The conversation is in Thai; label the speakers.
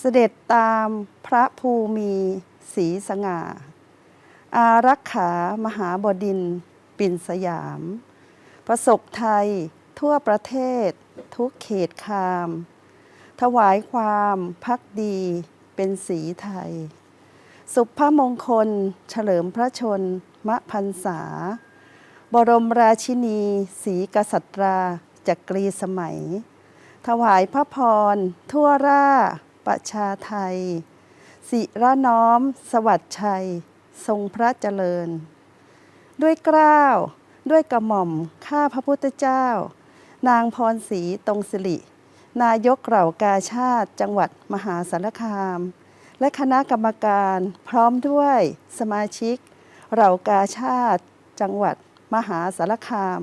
Speaker 1: เสด็จตามพระภูมิศรีสง่า อารักขามหาบดินทร์ปินสยาม ประสบไทยทั่วประเทศทุกเขตคาม ถวายความพักดีเป็นสีไทย สุภมงคลเฉลิมพระชนมพรรษา บรมราชินีศรีกษัตราจักรีสมัย ถวายพระพรทั่วรา ประชาไทย สิระน้อม สวัสดิ์ชัย ทรงพระเจริญ ด้วยกล้าวด้วยกระหม่อมข้าพระพุทธเจ้า นางพรศรีตรงสิริ นายกเหล่ากาชาติ จังหวัดมหาสารคาม และคณะกรรมการพร้อมด้วยสมาชิก เหล่ากาชาติ จังหวัดมหาสารคาม